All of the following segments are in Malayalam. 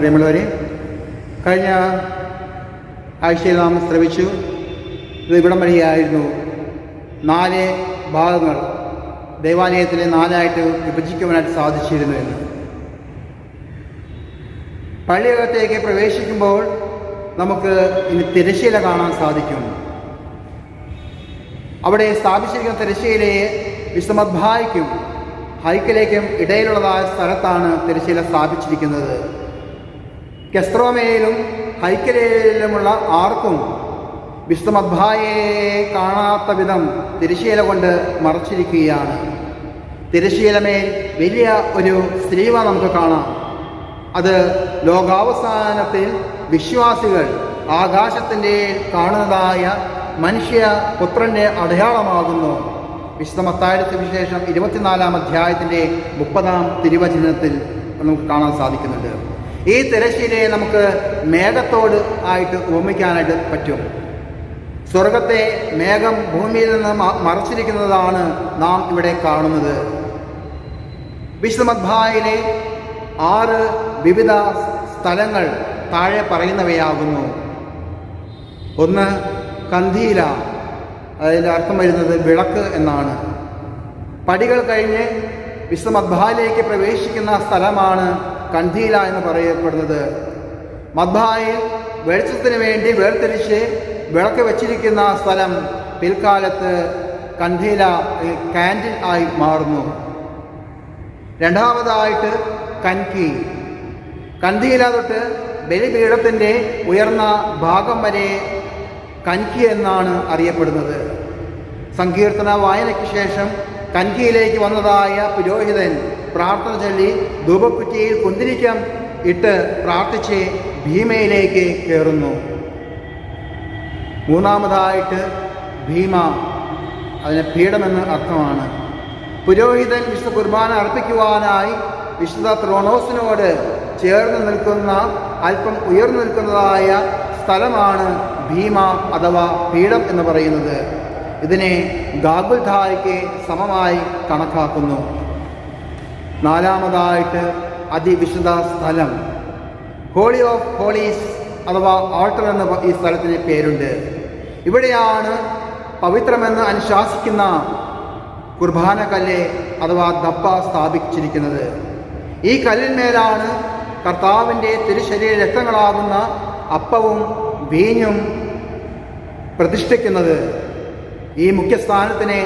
പ്രിയമുള്ളവരെ കഴിഞ്ഞ ആഴ്ചയിൽ നാം ശ്രമിച്ചു ഇത് ഇവിടം വഴിയായിരുന്നു നാല് ഭാഗങ്ങൾ ദേവാലയത്തിലെ നാലായിട്ട് വിഭജിക്കുവാനായിട്ട് സാധിച്ചിരുന്നു എന്ന്. പള്ളിയകത്തേക്ക് പ്രവേശിക്കുമ്പോൾ നമുക്ക് ഇനി തിരശ്ശീല കാണാൻ സാധിക്കും. അവിടെ സ്ഥാപിച്ചിരിക്കുന്ന തിരശ്ശീലയെ വിശ്വമദ്ഭായിക്കും ഹൈക്കിലേക്കും ഇടയിലുള്ളതായ സ്ഥലത്താണ് തിരശ്ശീല സ്ഥാപിച്ചിരിക്കുന്നത്. കെസ്ത്രോമയിലും ഹൈക്കലയിലുമുള്ള ആർക്കും വിശ്വമദ്ഭായെ കാണാത്ത വിധം തിരശ്ശീല കൊണ്ട് മറച്ചിരിക്കുകയാണ്. തിരശ്ശീലമേൽ വലിയ ഒരു സ്ത്രീവ നമുക്ക് കാണാം. അത് ലോകാവസാനത്തിൽ വിശ്വാസികൾ ആകാശത്തിന്റെ കാണുന്നതായ മനുഷ്യ പുത്രന്റെ അടയാളമാകുന്നു. വിശ്വമത്തായിരത്തിന് വിശേഷം ഇരുപത്തിനാലാം അധ്യായത്തിന്റെ മുപ്പതാം തിരുവചനത്തിൽ നമുക്ക് കാണാൻ സാധിക്കുന്നുണ്ട്. ഈ തിരശ്ശീലയെ നമുക്ക് മേഘത്തോട് ആയിട്ട് ഉപമിക്കാനായിട്ട് പറ്റും. സ്വർഗത്തെ മേഘം ഭൂമിയിൽ നിന്ന് മറച്ചിരിക്കുന്നതാണ് നാം ഇവിടെ കാണുന്നത്. വിശ്വമദ്ഭായിലെ ആറ് വിവിധ സ്ഥലങ്ങൾ താഴെ പറയുന്നവയാകുന്നു. ഒന്ന് കന്ധീല അതിന്റെ അർത്ഥം വരുന്നത് വിളക്ക് എന്നാണ്. പടികൾ കഴിഞ്ഞ് വിശ്വമദ്ഭായിലേക്ക് പ്രവേശിക്കുന്ന സ്ഥലമാണ് കന്ധീല എന്ന് പറയപ്പെടുന്നത്. മദ്ഭായിൽ വെളിച്ചത്തിന് വേണ്ടി വേർതിരിച്ച് വിളക്ക് വെച്ചിരിക്കുന്ന സ്ഥലം പിൽക്കാലത്ത് കന്ധീല കാൻഡിൽ ആയി മാറുന്നു. രണ്ടാമതായിട്ട് കൻകി. കന്ധീല തൊട്ട് ബലിപീഠത്തിന്റെ ഉയർന്ന ഭാഗം വരെ കൻകി എന്നാണ് അറിയപ്പെടുന്നത്. സങ്കീർത്തന വായനയ്ക്ക് ശേഷം കൻകിയിലേക്ക് വന്നതായ പുരോഹിതൻ പ്രാർത്ഥന ചൊല്ലി ധൂപക്കുറ്റിയിൽ കുന്തിരിക്കം ഇട്ട് പ്രാർത്ഥിച്ച് ഭീമയിലേക്ക് കയറുന്നു. മൂന്നാമതായിട്ട് ഭീമ അതിന് പീഠമെന്ന് അർത്ഥമാണ്. പുരോഹിതൻ വിശുദ്ധ കുർബാന അർപ്പിക്കുവാനായി വിശുദ്ധ ത്രോണോസിനോട് ചേർന്ന് നിൽക്കുന്ന അല്പം ഉയർന്നു നിൽക്കുന്നതായ സ്ഥലമാണ് ഭീമ അഥവാ പീഠം എന്ന് പറയുന്നത്. ഇതിനെ ഗാഗുൽധായ്ക്ക് സമമായി കണക്കാക്കുന്നു. നാലാമതായിട്ട് അതിവിശുദ്ധ സ്ഥലം. ഹോളി ഓഫ് ഹോളീസ് അഥവാ ആൾട്ടർ എന്ന ഈ സ്ഥലത്തിന് പേരുണ്ട്. ഇവിടെയാണ് പവിത്രമെന്ന് അനുശാസിക്കുന്ന കുർബാന കല്ല് അഥവാ ദപ്പ സ്ഥാപിച്ചിരിക്കുന്നത്. ഈ കല്ലിന്മേലാണ് കർത്താവിന്റെ തിരുശരീര രക്തങ്ങളാകുന്ന അപ്പവും വീഞ്ഞും പ്രതിഷ്ഠിക്കുന്നത്. ഈ മുഖ്യസ്ഥാനത്തിനെ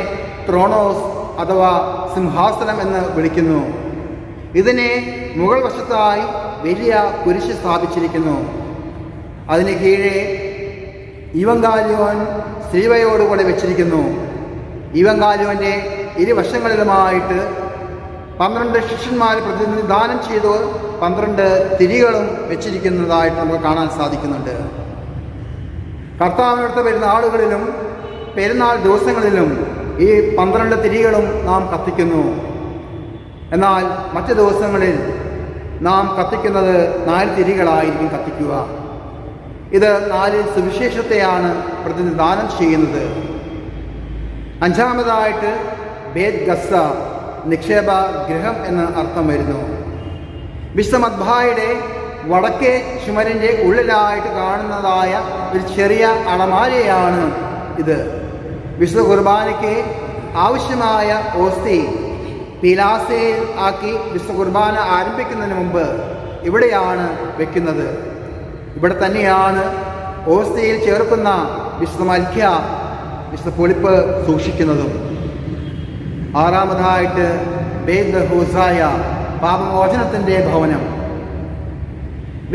ത്രോണോസ് അഥവാ സിംഹാസനം എന്ന് വിളിക്കുന്നു. ഇതിനെ മുകൾ വശത്തായി വലിയ കുരിശ് സ്ഥാപിച്ചിരിക്കുന്നു. അതിന് കീഴെ ഇവങ്കാലിയോൻ ശ്രീവയോടുകൂടെ വെച്ചിരിക്കുന്നു. ഇവങ്കാലിയോന്റെ ഇരുവശങ്ങളിലുമായിട്ട് പന്ത്രണ്ട് ശിഷ്യന്മാർ പ്രതിനിധാനം ചെയ്തു പന്ത്രണ്ട് തിരികളും വെച്ചിരിക്കുന്നതായിട്ട് നമുക്ക് കാണാൻ സാധിക്കുന്നുണ്ട്. കർത്താവിനടുത്ത് വരുന്ന ആളുകളിലും പെരുന്നാൾ ദിവസങ്ങളിലും ഈ പന്ത്രണ്ട് തിരികളും നാം കത്തിക്കുന്നു. എന്നാൽ മറ്റ് ദിവസങ്ങളിൽ നാം കത്തിക്കുന്നത് നാല് തിരികളായിരിക്കും കത്തിക്കുക. ഇത് നാല് സുവിശേഷത്തെയാണ് പ്രതിനിധാനം ചെയ്യുന്നത്. അഞ്ചാമതായിട്ട് ബേദ് ഗസ്സ നിക്ഷേപ ഗൃഹം എന്ന് അർത്ഥം വരുന്നു. വിശ്വമദ്ഭായുടെ വടക്കേ ചുമരിന്റെ ഉള്ളിലായിട്ട് കാണുന്നതായ ഒരു ചെറിയ അളമാരയാണ് ഇത്. വിശുദ്ധ കുർബാനയ്ക്ക് ആവശ്യമായ ഓസ്തി പീലാസയിൽ ആക്കി വിശ്വ കുർബാന ആരംഭിക്കുന്നതിന് മുമ്പ് ഇവിടെയാണ് വെക്കുന്നത്. ഇവിടെ തന്നെയാണ് ഓസ്തയിൽ ചേർക്കുന്ന വിശുദ്ധ വിശുദ്ധ പൊളിപ്പ് സൂക്ഷിക്കുന്നതും. ആറാമതായിട്ട് ബേദ് പാപമോചനത്തിന്റെ ഭവനം.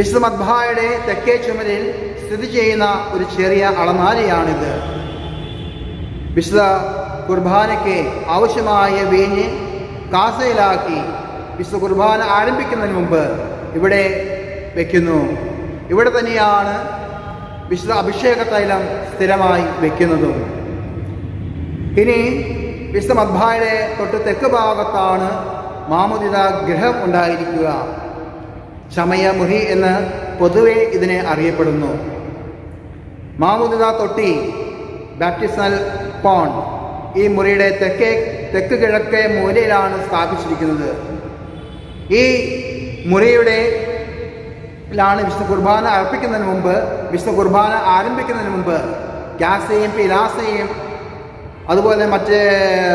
വിശ്വമദ്ഭായുടെ തെക്കേ ചുമരിൽ സ്ഥിതി ചെയ്യുന്ന ഒരു ചെറിയ അളമാരയാണിത് വിശുദ്ധ കുർബാനയ്ക്ക് ആവശ്യമായ വീഞ്ഞ് കാസയിലാക്കി വിശ്വ കുർബാന ആരംഭിക്കുന്നതിന് മുമ്പ് ഇവിടെ വയ്ക്കുന്നു ഇവിടെ തന്നെയാണ് വിശുദ്ധ അഭിഷേക തൈലം സ്ഥിരമായി വയ്ക്കുന്നതും ഇനി വിശുദ്ധ മദ്ഭായുടെ തൊട്ട് തെക്ക് ഭാഗത്താണ് മാമുദിത ഗ്രഹം ഉണ്ടായിരിക്കുക. ചമയമുഹി എന്ന് പൊതുവെ ഇതിനെ അറിയപ്പെടുന്നു. മാമുദിത തൊട്ടി ബാപ്റ്റിസൽ പോൺ ഈ മുറിയുടെ തെക്കേ തെക്ക് കിഴക്കേ മൂലയിലാണ് സ്ഥാപിച്ചിരിക്കുന്നത്. ഈ മുറിയുടെ ാണ് വിശുദ്ധ കുർബാന അർപ്പിക്കുന്നതിന് മുമ്പ് വിശുദ്ധ കുർബാന ആരംഭിക്കുന്നതിന് മുമ്പ് ഗ്യാസയും പിലാസയും അതുപോലെ മറ്റ്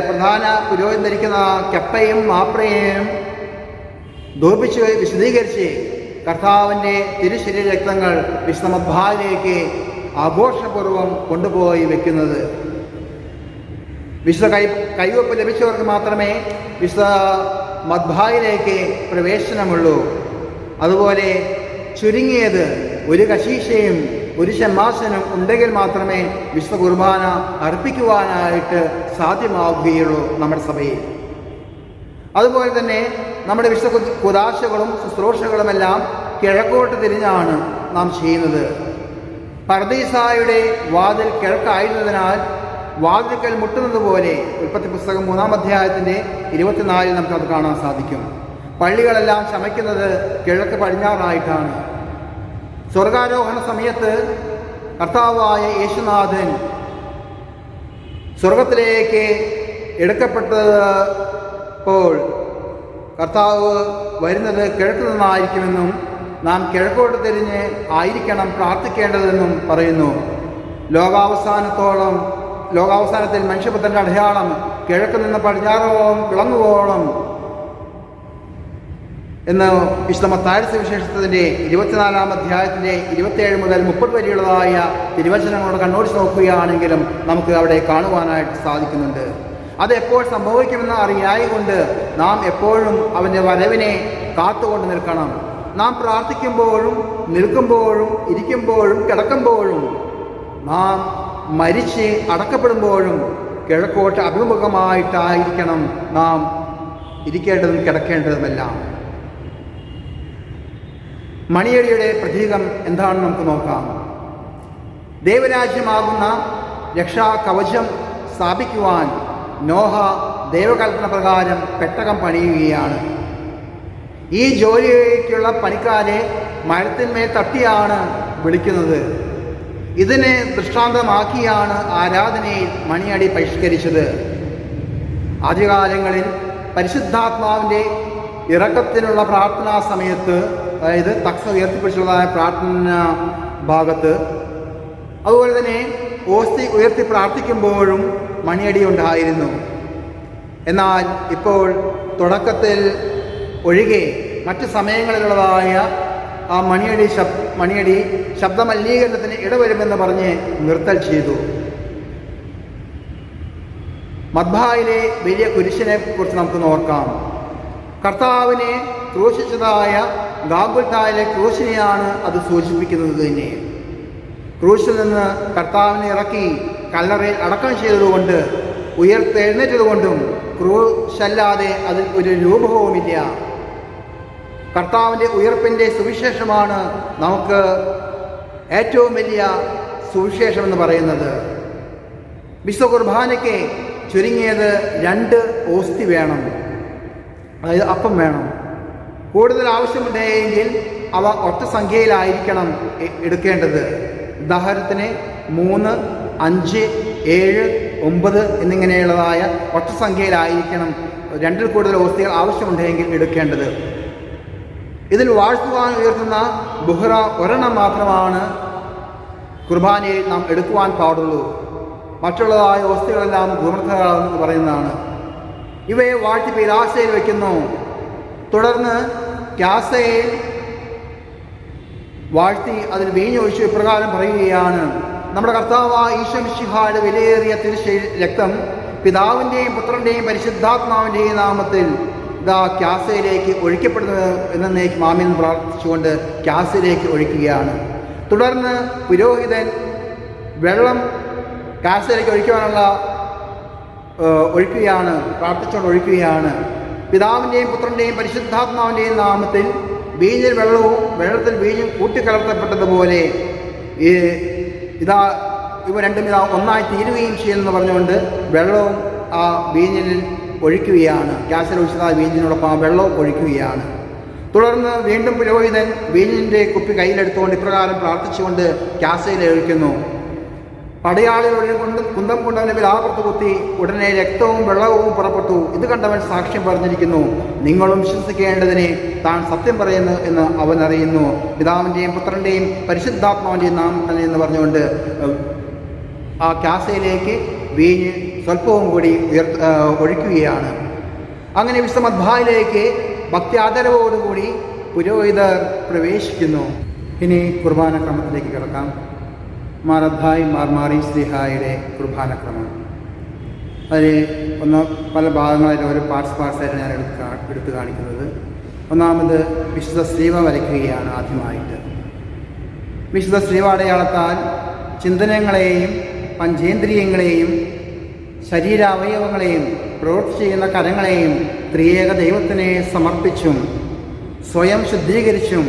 പ്രധാന പുരോഹിതൻ ധരിക്കുന്ന കെപ്പയും മാപ്രയും ധൂപിച്ച് വിശദീകരിച്ച് കർത്താവിന്റെ തിരുശരീര രക്തങ്ങൾ വിശുദ്ധ മദ്ഭായിലേക്ക് ആഘോഷപൂർവം കൊണ്ടുപോയി വെക്കുന്നത്. വിശുദ്ധ കൈ കൈവപ്പ് ലഭിച്ചവർക്ക് മാത്രമേ വിശുദ്ധ മദ്ഭായിലേക്ക് പ്രവേശനമുള്ളൂ. അതുപോലെ ചുരുങ്ങിയത് ഒരു കശീശയും ഒരു ഷമ്മാസനും ഉണ്ടെങ്കിൽ മാത്രമേ വിശുദ്ധ കുർബാന അർപ്പിക്കുവാനായിട്ട് സാധ്യമാവുകയുള്ളൂ നമ്മുടെ സഭയിൽ. അതുപോലെ തന്നെ നമ്മുടെ വിശുദ്ധ കുദാശകളും ശുശ്രൂഷകളുമെല്ലാം കിഴക്കോട്ട് തിരിഞ്ഞാണ് നാം ചെയ്യുന്നത്. പർദീസായുടെ വാതിൽ കിഴക്കായിരുന്നതിനാൽ വാതിൽക്കൽ മുട്ടുന്നത് പോലെ ഉൽപ്പത്തി പുസ്തകം മൂന്നാം അധ്യായത്തിന്റെ ഇരുപത്തിനാലിൽ നമുക്കത് കാണാൻ സാധിക്കും. പള്ളികളെല്ലാം ശമയ്ക്കുന്നത് കിഴക്ക് പടിഞ്ഞാറായിട്ടാണ്. സ്വർഗാരോഹണ സമയത്ത് കർത്താവായ യേശുനാഥൻ സ്വർഗത്തിലേക്ക് എടുക്കപ്പെട്ടപ്പോൾ കർത്താവ് വരുന്നത് കിഴക്ക് നിന്നായിരിക്കുമെന്നും നാം കിഴക്കോട്ട് തിരിഞ്ഞ് ആയിരിക്കണം പ്രാർത്ഥിക്കേണ്ടതെന്നും പറയുന്നു. ലോകാവസാനത്തോളം ലോകാവസാനത്തിൽ മനുഷ്യപുത്രന്റെ അടയാളം കിഴക്ക് നിന്ന് പടിഞ്ഞാറോളം വിളങ്ങുവോളം എന്ന് വിശുദ്ധ മത്തായ വിശേഷത്തിന്റെ ഇരുപത്തിനാലാം അധ്യായത്തിന്റെ ഇരുപത്തിയേഴ് മുതൽ മുപ്പത് വരെയുള്ളതായ തിരുവചനങ്ങളോട് കണ്ണോടിച്ച് നോക്കുകയാണെങ്കിലും നമുക്ക് അവിടെ കാണുവാനായിട്ട് സാധിക്കുന്നുണ്ട്. അത് എപ്പോൾ സംഭവിക്കുമെന്ന് അറിയായതുകൊണ്ട് നാം എപ്പോഴും അവന്റെ വരവിനെ കാത്തുകൊണ്ട് നിൽക്കണം. നാം പ്രാർത്ഥിക്കുമ്പോഴും നിൽക്കുമ്പോഴും ഇരിക്കുമ്പോഴും കിടക്കുമ്പോഴും നാം മരിച്ച് അടക്കപ്പെടുമ്പോഴും കിഴക്കോട്ട് അഭിമുഖമായിട്ടായിരിക്കണം നാം ഇരിക്കേണ്ടതും കിടക്കേണ്ടതുമെല്ലാം. മണിയടിയുടെ പ്രതീകം എന്താണ് നമുക്ക് നോക്കാം. ദൈവരാജ്യമാകുന്ന രക്ഷാ കവചം സ്ഥാപിക്കുവാൻ നോഹ ദൈവകൽപ്പന പ്രകാരം പെട്ടകം പണിയുകയാണ്. ഈ ജോലിയിലേക്കുള്ള പണിക്കാരെ മരത്തിന്മേൽ തട്ടിയാണ് വിളിക്കുന്നത്. ഇതിനെ ദൃഷ്ടാന്തമാക്കിയാണ് ആരാധനയിൽ മണിയടി പരിഷ്കരിച്ചത്. ആദ്യകാലങ്ങളിൽ പരിശുദ്ധാത്മാവിന്റെ ഇറക്കത്തിനുള്ള പ്രാർത്ഥനാ സമയത്ത് അതായത് തക്സ ഉയർത്തിപ്പിടിച്ചുള്ളതായ പ്രാർത്ഥന ഭാഗത്ത് അതുപോലെ തന്നെ ഓസ്തി ഉയർത്തി പ്രാർത്ഥിക്കുമ്പോഴും മണിയടി ഉണ്ടായിരുന്നു. എന്നാൽ ഇപ്പോൾ തുടക്കത്തിൽ ഒഴികെ മറ്റ് സമയങ്ങളിലുള്ളതായ ആ മണിയടി ശബ് മണിയടി ശബ്ദമലിനീകരണത്തിന് ഇടവരുമെന്ന് പറഞ്ഞ് നിർത്തൽ ചെയ്തു. മദ്ഭായിലെ വലിയ കുരിശിനെ കുറിച്ച് നമുക്ക് നോക്കാം. കർത്താവിനെ ക്രൂശിച്ചതായ ഗാഗുൽത്തായിലെ ക്രൂശിനെയാണ് അത് സൂചിപ്പിക്കുന്നത് തന്നെ. ക്രൂശിൽ നിന്ന് കർത്താവിനെ ഇറക്കി കല്ലറയിൽ അടക്കം ചെയ്തതുകൊണ്ട് ഉയർത്തെഴുന്നേറ്റതുകൊണ്ടും ക്രൂശല്ലാതെ അതിൽ ഒരു രൂപവുമില്ല. കർത്താവിന്റെ ഉയർപ്പിന്റെ സുവിശേഷമാണ് നമുക്ക് ഏറ്റവും വലിയ സുവിശേഷം എന്ന് പറയുന്നത്. വിശ്വ കുർബാനയ്ക്ക് ചുരുങ്ങിയത് രണ്ട് ഓസ്തി വേണം. അതായത് അപ്പം വേണം. കൂടുതൽ ആവശ്യമുണ്ടെങ്കിൽ അവ ഒറ്റ സംഖ്യയിലായിരിക്കണം എടുക്കേണ്ടത്. ഉദാഹരണത്തിന് മൂന്ന് അഞ്ച് ഏഴ് ഒമ്പത് എന്നിങ്ങനെയുള്ളതായ ഒറ്റ സംഖ്യയിലായിരിക്കണം രണ്ടിൽ കൂടുതൽ ഓസ്തികൾ ആവശ്യമുണ്ടെങ്കിൽ എടുക്കേണ്ടത്. ഇതിൽ വാഴ്ത്തുവാൻ ഉയർത്തുന്ന ബുഹറ ഒരെണ്ണം മാത്രമാണ് കുർബാനയിൽ നാം എടുക്കുവാൻ പാടുള്ളൂ. മറ്റുള്ളതായ വസ്തുക്കളെല്ലാം ഗുണർത്ഥകളെന്ന് പറയുന്നതാണ്. ഇവയെ വാഴ്ത്തി പിലാസയിൽ വയ്ക്കുന്നു. തുടർന്ന് ക്യാസയിൽ വാഴ്ത്തി അതിൽ വീഞ്ഞൊഴിച്ച് ഇപ്രകാരം പറയുകയാണ്. നമ്മുടെ കർത്താവ് ഈശ്വമിഷിഹായുടെ വിലയേറിയ തിരുശ രക്തം പിതാവിന്റെയും പുത്രന്റെയും പരിശുദ്ധാത്മാവിന്റെയും നാമത്തിൽ ഇതാ ക്യാസയിലേക്ക് ഒഴിക്കപ്പെടുന്നത് എന്നേക്ക് മാമിൻ പ്രാർത്ഥിച്ചുകൊണ്ട് ക്യാസയിലേക്ക് ഒഴിക്കുകയാണ്. തുടർന്ന് പുരോഹിതൻ വെള്ളം ക്യാസയിലേക്ക് ഒഴിക്കുവാനുള്ള ഒഴിക്കുകയാണ് പ്രാർത്ഥിച്ചുകൊണ്ട് ഒഴിക്കുകയാണ്. പിതാവിന്റെയും പുത്രന്റെയും പരിശുദ്ധാത്മാവിന്റെയും നാമത്തിൽ ബീജിൽ വെള്ളവും വെള്ളത്തിൽ വീഞ്ഞും കൂട്ടിക്കലർത്തപ്പെട്ടതുപോലെ ഈ ഇതാ ഇവ രണ്ടും ഇതാ ഒന്നായി തീരുകയും ചെയ്യുമെന്ന് പറഞ്ഞുകൊണ്ട് വെള്ളവും ആ വീഞ്ഞിൽ ഒഴിക്കുകയാണ്. ക്യാസിൽ ഒഴിച്ചതായ വീഞ്ഞിനോടൊപ്പം ആ വെള്ളവും ഒഴിക്കുകയാണ്. തുടർന്ന് വീണ്ടും പുരോഹിതൻ വീഞ്ഞിന്റെ കുപ്പി കയ്യിലെടുത്തുകൊണ്ട് ഇപ്രകാരം പ്രാർത്ഥിച്ചുകൊണ്ട് ക്യാസയിൽ ഒഴിക്കുന്നു. പടയാളികളുടെ കൊണ്ട് കുന്തം കൊണ്ടവനെ വിലാപുറത്ത് കുത്തി ഉടനെ രക്തവും വെള്ളവും പുറപ്പെട്ടു. ഇത് കണ്ടവൻ സാക്ഷ്യം പറഞ്ഞിരിക്കുന്നു നിങ്ങളും വിശ്വസിക്കേണ്ടതിനെ താൻ സത്യം പറയുന്നു എന്ന് അവൻ അറിയുന്നു. പിതാവിന്റെയും പുത്രന്റെയും പരിശുദ്ധാത്മാവിന്റെയും നാം തന്നെ എന്ന് പറഞ്ഞുകൊണ്ട് ആ ക്യാസയിലേക്ക് വീഞ്ഞ് സ്വല്പവും കൂടി ഉയർ ഒഴിക്കുകയാണ്. അങ്ങനെ വിശ്വമദ്ഭായിലേക്ക് ഭക്തി ആദരവോടുകൂടി പുരോഹിതർ പ്രവേശിക്കുന്നു. ഇനി കുർബാന ക്രമത്തിലേക്ക് കിടക്കാം. മാറദ്ധായ് മാർമാറി സ്ലിഹായുടെ കുർബാനക്രമം. അതിൽ ഒന്ന് പല ഭാഗങ്ങളായിട്ട് ഓരോ പാർട്സ് പാർട്സായിട്ട് ഞാൻ എടുത്ത് എടുത്തു കാണിക്കുന്നത്. ഒന്നാമത് വിശുദ്ധ ശ്രീവ വരയ്ക്കുകയാണ് ആദ്യമായിട്ട്. വിശുദ്ധ ശ്രീവാടയാളത്താൽ ചിന്തനങ്ങളെയും പഞ്ചേന്ദ്രിയങ്ങളെയും ശരീരാവയവങ്ങളെയും പ്രവൃത്തി ചെയ്യുന്ന കരങ്ങളെയും ത്രിയേക ദൈവത്തിനെ സമർപ്പിച്ചും സ്വയം ശുദ്ധീകരിച്ചും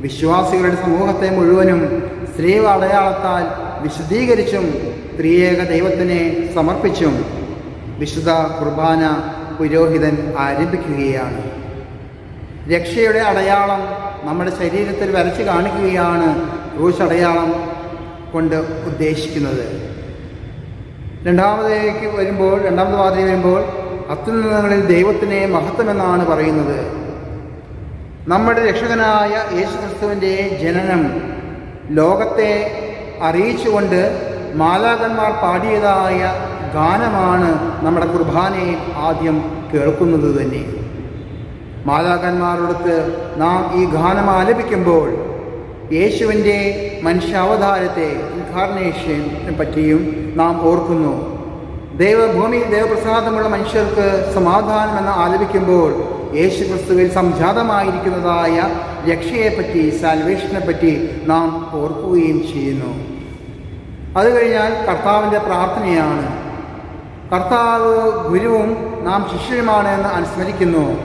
വിശ്വാസികളുടെ സമൂഹത്തെ മുഴുവനും സ്ത്രീവ അടയാളത്താൽ വിശുദ്ധീകരിച്ചും ത്രിയേക ദൈവത്തിനെ സമർപ്പിച്ചും വിശുദ്ധ കുർബാന പുരോഹിതൻ ആരംഭിക്കുകയാണ്. രക്ഷയുടെ അടയാളം നമ്മുടെ ശരീരത്തിൽ വരച്ച് കാണിക്കുകയാണ് ക്രൂശ് അടയാളം കൊണ്ട് ഉദ്ദേശിക്കുന്നത്. രണ്ടാമതേക്ക് വരുമ്പോൾ രണ്ടാമത് വാർത്തയിൽ വരുമ്പോൾ അത്യുന്നതങ്ങളിൽ ദൈവത്തിനെ മഹത്വമെന്നാണ് പറയുന്നത്. നമ്മുടെ രക്ഷകനായ യേശുക്രിസ്തുവിന്റെ ജനനം ലോകത്തെ അറിയിച്ചുകൊണ്ട് മാലാകന്മാർ പാടിയതായ ഗാനമാണ് നമ്മുടെ കുർബാനയെ ആദ്യം കേൾക്കുന്നത് തന്നെ. മാലാകന്മാരോടൊത്ത് നാം ഈ ഗാനം ആലപിക്കുമ്പോൾ യേശുവിന്റെ മനുഷ്യാവതാരത്തെ ഇൻകാർണേഷനെ പറ്റിയും നാം ഓർക്കുന്നു. ദൈവഭൂമി ദൈവപ്രസാദമുള്ള മനുഷ്യർക്ക് സമാധാനമെന്ന് ആലപിക്കുമ്പോൾ യേശു ക്രിസ്തുവിൽ സംജാതമായിരിക്കുന്നതായ രക്ഷയെപ്പറ്റി സാൽവേഷനെ പറ്റി നാം ഓർക്കുകയും ചെയ്യുന്നു. അത് കഴിഞ്ഞാൽ കർത്താവിന്റെ പ്രാർത്ഥനയാണ്. കർത്താവ് ഗുരുവും നാം ശിഷ്യരുമാണ് എന്ന് അനുസ്മരിക്കുന്നു.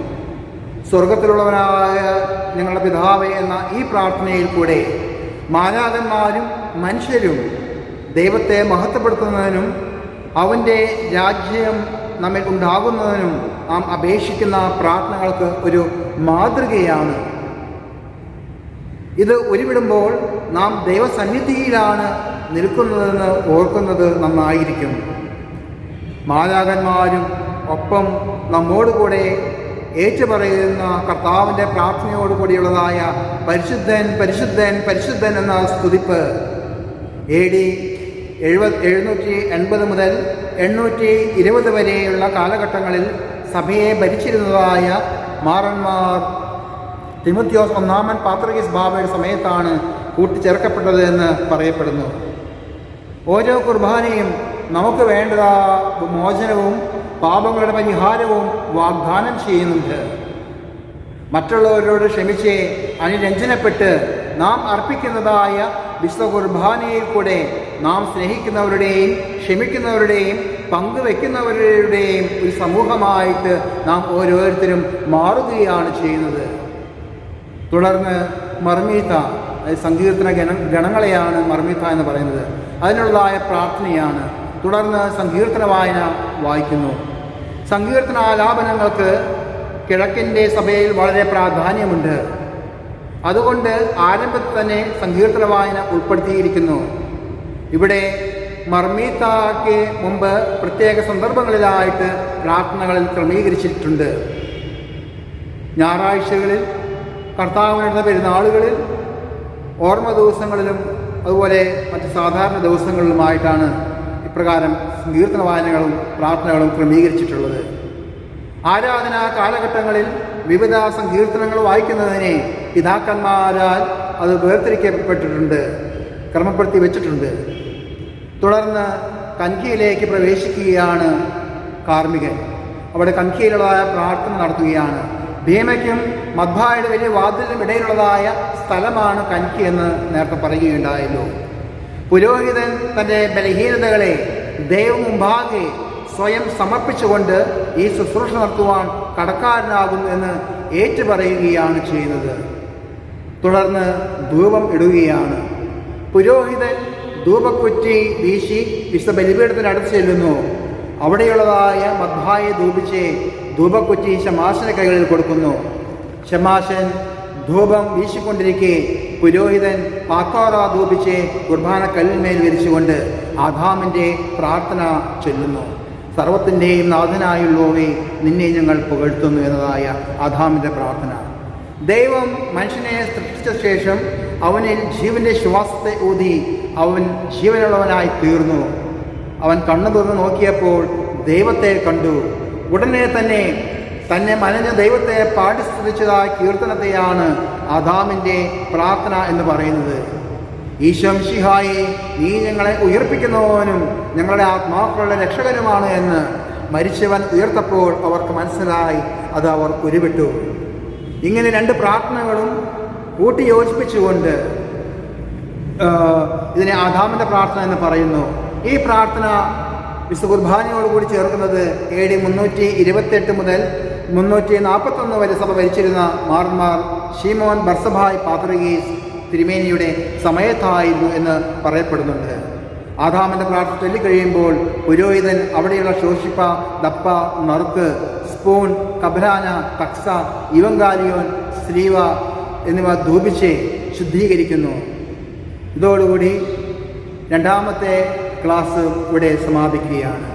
സ്വർഗത്തിലുള്ളവനായ ഞങ്ങളുടെ പിതാവേ എന്ന ഈ പ്രാർത്ഥനയിൽ കൂടെ മാലാകന്മാരും മനുഷ്യരും ദൈവത്തെ മഹത്വപ്പെടുത്തുന്നതിനും അവന്റെ രാജ്യം നമ്മിൽ ഉണ്ടാകുന്നതിനും നാം അപേക്ഷിക്കുന്ന പ്രാർത്ഥനകൾക്ക് ഒരു മാതൃകയാണ്. ഇത് ഉരുവിടുമ്പോൾ നാം ദൈവസന്നിധിയിലാണ് നിൽക്കുന്നതെന്ന് ഓർക്കുന്നത് നന്നായിരിക്കും. മാലാകന്മാരും ഒപ്പം നമ്മോടുകൂടെ ഏറ്റുപറയുന്ന കർത്താവിന്റെ പ്രാർത്ഥനയോടുകൂടിയുള്ളതായ പരിശുദ്ധൻ പരിശുദ്ധൻ പരിശുദ്ധൻ എന്ന സ്തുതിപ്പ്. എ ഡി എഴുപത് എഴുന്നൂറ്റി എൺപത് മുതൽ എണ്ണൂറ്റി ഇരുപത് വരെയുള്ള കാലഘട്ടങ്ങളിൽ സഭയെ ഭരിച്ചിരുന്നതായ മാറന്മാർ തിമുത്യോസ് ഒന്നാമൻ പാത്രകീസ് ബാബയുടെ സമയത്താണ് കൂട്ടിച്ചേർക്കപ്പെട്ടത് എന്ന് പറയപ്പെടുന്നു. ഓരോ കുർബാനയും നമുക്ക് വേണ്ടതാ മോചനവും പാപങ്ങളുടെ പരിഹാരവും വാഗ്ദാനം ചെയ്യുന്നുണ്ട്. മറ്റുള്ളവരോട് ക്ഷമിച്ച് അനുരഞ്ജനപ്പെട്ട് നാം അർപ്പിക്കുന്നതായ വിശ്വ കുർബാനയിൽ കൂടെ നാം സ്നേഹിക്കുന്നവരുടെയും ക്ഷമിക്കുന്നവരുടെയും പങ്കുവെക്കുന്നവരുടെയും ഒരു സമൂഹമായിട്ട് നാം ഓരോരുത്തരും മാറുകയാണ് ചെയ്യുന്നത്. തുടർന്ന് മർമീത്ത സങ്കീർത്തന ഗണ ഗണങ്ങളെയാണ് മർമീത എന്ന് പറയുന്നത്. അതിനുള്ളതായ പ്രാർത്ഥനയാണ്. തുടർന്ന് സങ്കീർത്തന വായന വായിക്കുന്നു. സങ്കീർത്തനാലാപനങ്ങൾക്ക് കിഴക്കിന്റെ സഭയിൽ വളരെ പ്രാധാന്യമുണ്ട്. അതുകൊണ്ട് ആരംഭത്തിൽ തന്നെ സങ്കീർത്തന വായന ഉൾപ്പെടുത്തിയിരിക്കുന്നു. ഇവിടെ മർമീത്താക്ക് മുമ്പ് പ്രത്യേക സന്ദർഭങ്ങളിലായിട്ട് പ്രാർത്ഥനകളിൽ ക്രമീകരിച്ചിട്ടുണ്ട്. ഞായറാഴ്ചകളിൽ കർത്താവിനുള്ള പെരുന്നാളുകളിൽ ഓർമ്മ ദിവസങ്ങളിലും അതുപോലെ മറ്റ് സാധാരണ ദിവസങ്ങളിലുമായിട്ടാണ് ഇപ്രകാരം സങ്കീർത്തന വായനകളും പ്രാർത്ഥനകളും ക്രമീകരിച്ചിട്ടുള്ളത്. ആരാധനാ കാലഘട്ടങ്ങളിൽ വിവിധ സങ്കീർത്തനങ്ങൾ വായിക്കുന്നതിനെ പിതാക്കന്മാരാൽ അത് വേർതിരിക്കപ്പെട്ടിട്ടുണ്ട് ക്രമപ്പെടുത്തി വെച്ചിട്ടുണ്ട്. തുടർന്ന് കൻകിയിലേക്ക് പ്രവേശിക്കുകയാണ് കാർമികൻ അവിടെ കൻകിയിലുള്ളതായ പ്രാർത്ഥന നടത്തുകയാണ്. ഭീമയ്ക്കും മദ്ഭായുടെ വലിയ വാതിലിനും ഇടയിലുള്ളതായ സ്ഥലമാണ് കൻകി എന്ന് നേരത്തെ പറയുകയുണ്ടായല്ലോ. പുരോഹിതൻ തന്റെ ബലഹീനതകളെ ദൈവമുമ്പാകെ സ്വയം സമർപ്പിച്ചുകൊണ്ട് ഈ ശുശ്രൂഷ നടത്തുവാൻ കടക്കാരനാകുന്നു എന്ന് ഏറ്റുപറയുകയാണ് ചെയ്യുന്നത്. തുടർന്ന് ധൂപം ഇടുകയാണ്. പുരോഹിതൻ ധൂപക്കുറ്റി വീശി വിശുദ്ധ ബലിപീഠത്തിനടുത്ത് ചെല്ലുന്നു. അവിടെയുള്ളതായ മദ്ഭായെ ധൂപിച്ച് ധൂപക്കുറ്റി ശമാശന കൈകളിൽ കൊടുക്കുന്നു. ശമാശൻ ധൂപം വീശിക്കൊണ്ടിരിക്കെ. പുരോഹിതൻ പാക്കാറ ധൂപിച്ച് കുർബാന കല്ലിന്മേൽ വിരിച്ചുകൊണ്ട് ആദാമിന്റെ പ്രാർത്ഥന ചൊല്ലുന്നു. സർവത്തിന്റെയും നാഥനായുള്ളവേ നിന്നെ ഞങ്ങൾ പുകഴ്ത്തുന്നു എന്നതായ ആദാമിന്റെ പ്രാർത്ഥന. ദൈവം മനുഷ്യനെ സൃഷ്ടിച്ച ശേഷം അവനിൽ ജീവന്റെ ശ്വാസത്തെ ഊതി അവൻ ജീവനുള്ളവനായി തീർന്നു. അവൻ കണ്ണു തുറന്ന് നോക്കിയപ്പോൾ ദൈവത്തെ കണ്ടു. ഉടനെ തന്നെ തന്നെ മനഞ്ഞ ദൈവത്തെ പാടിസ്തുതിച്ചതായ കീർത്തനത്തെയാണ് അദാമിന്റെ പ്രാർത്ഥന എന്ന് പറയുന്നത്. ഈശം ശിഹായി നീ ഞങ്ങളെ ഉയർപ്പിക്കുന്നവനും ഞങ്ങളുടെ ആത്മാക്കളുടെ രക്ഷകനുമാണ് എന്ന് മരിച്ചവൻ ഉയർത്തപ്പോൾ അവർക്ക് മനസ്സിലായി അത് അവർ ഉരുവിട്ടു. ഇങ്ങനെ രണ്ട് പ്രാർത്ഥനകളും കൂട്ടി യോജിപ്പിച്ചുകൊണ്ട് ഇതിനെ ആദാമിന്റെ പ്രാർത്ഥന എന്ന് പറയുന്നു. ഈ പ്രാർത്ഥന വിശുദ്ധ കുർബാനയോടുകൂടി ചേർക്കുന്നത് എ ഡി മുന്നൂറ്റി ഇരുപത്തെട്ട് മുതൽ മുന്നൂറ്റി നാൽപ്പത്തൊന്ന് വരെ സഭ ഭരിച്ചിരുന്ന മാർമാർ ഷീമോൻ ബർസഭായ് പാത്രികീസ് തിരുമേനിയുടെ സമയത്തായിരുന്നു എന്ന് പറയപ്പെടുന്നുണ്ട്. ആദാമിന്റെ പ്രാർത്ഥന ചൊല്ലിക്കഴിയുമ്പോൾ പുരോഹിതൻ അവിടെയുള്ള ശോഷിപ്പ ദപ്പ നറുക്ക് സ്പൂൺ കബരാന തക്സ ഇവങ്കാലിയോൻ സ്ലീവ എന്നിവ ധൂപിച്ച് ശുദ്ധീകരിക്കുന്നു. ഇതോടുകൂടി രണ്ടാമത്തെ ക്ലാസ് ഇവിടെ സമാപിക്കുകയാണ്.